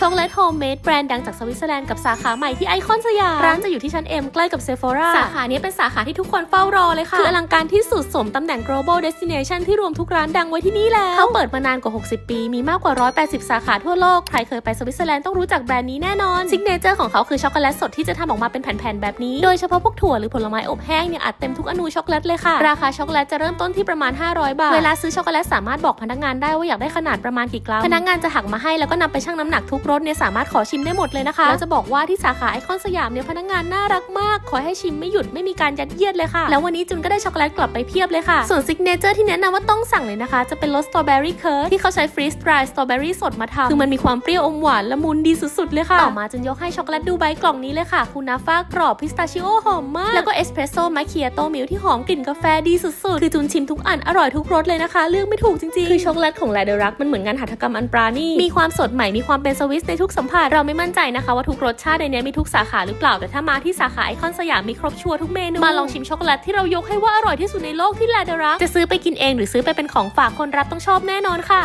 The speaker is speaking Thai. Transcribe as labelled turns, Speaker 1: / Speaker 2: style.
Speaker 1: ช็อกโกแลตโฮมเมดแบรนด์ดังจากสวิตเซอร์แลนด์กับสาขาใหม่ที่ไอคอนสยาม ร้านจะอยู่ที่ชั้น M ใกล้กับเซฟ h ราสาขานี้เป็นสาขาที่ทุกคนเฝ้ารอเลยค่ะ คืออลังการที่สุดสมตำแหน่ง global destination ที่รวมทุกร้านดังไว้ที่นี่แล้ว เขาเปิดมานานกว่า 60 ปี มีมากกว่า 180 สาขาทั่วโลก ใครเคยไปสวิตเซอร์แลนด์ต้องรู้จักแบรนด์นี้แน่นอนซิกเนเจอร์ของเขาคือช็อกโกแลตสดที่จะทำออกมาเป็นแผ่นๆแบบนี้ โดยเฉพาะพวกถั่วหรือผลไม้อบแห้งเนี่ยอัดเต็มทุกอนูช็อกโกแลตเลยค่ะ ราคาช็อกโกแลตจะเริ่มต้นที่ประมาณ 500 บาท เวลาซื้อช็อกโกแลตสามารถบอกพนักงานได้ว่าอยากได้ขนาดประมาณกี่กรัม พนักงานจะหักมาให้แล้วก็นำไปชั่งน้ำหนักทุกรสเนี่ยสามารถขอชิมได้หมดเลยนะคะแล้วจะบอกว่าที่สาขาไอคอนสยามเนี่ยพนักงานน่ารักมาก ขอให้ชิมไม่หยุดไม่มีการยัดเยียดเลยค่ะ แล้ววันนี้จุนก็ได้ช็อกโกแลตกลับไปเพียบเลยค่ะ ส่วนซิกเนเจอร์ที่แนะนำว่าต้องสั่งเลยนะคะ จะเป็นรสสตรอเบอรี่เคิร์ที่เขาใช้ฟรีส d ร y สตรอเบอรี่สดมาทำคือมันมีความเปรี้ยวอมหวานละมุนดีสุดๆเลยค่ะ ต่อมาจุนยกให้ช็อกโกแลตดูไบกล่องนี้เลยค่ะคูนาฟ้ากรอบพิสตาชิโอหอมมากแล้วก็เอสเพรสโซ่มาเคียโตมิลที่หอมกลิ่นกาแฟดีสุดๆคือจุนชิมทุกอันอร่อยทุกรสเลยนะคะเลือกไม่ถูกจริงๆคือช็อกโกแลตของแลเดรักมันเหมือนงานหัตถกรรมอันปราณีมีความสดใหม่มีความเป็นสวิสในทุกสัมผัสเราไม่มั่นใจนะคะว่าทุกรสชาติในนี้มีทุกสาขาหรือเปล่า แต่ถ้ามาที่สาขาไอคอนสยามมีครบชัวร์ทุกเมนู มาลองชิมช็อกโกแลตที่เรายกให้ว่าอร่อยที่สุดในโลกที่แลเดรักจะซื้อไปกินเองหรือซื้อไปเป็นของฝากคนรับต้องชอบแน่นอนค่ะ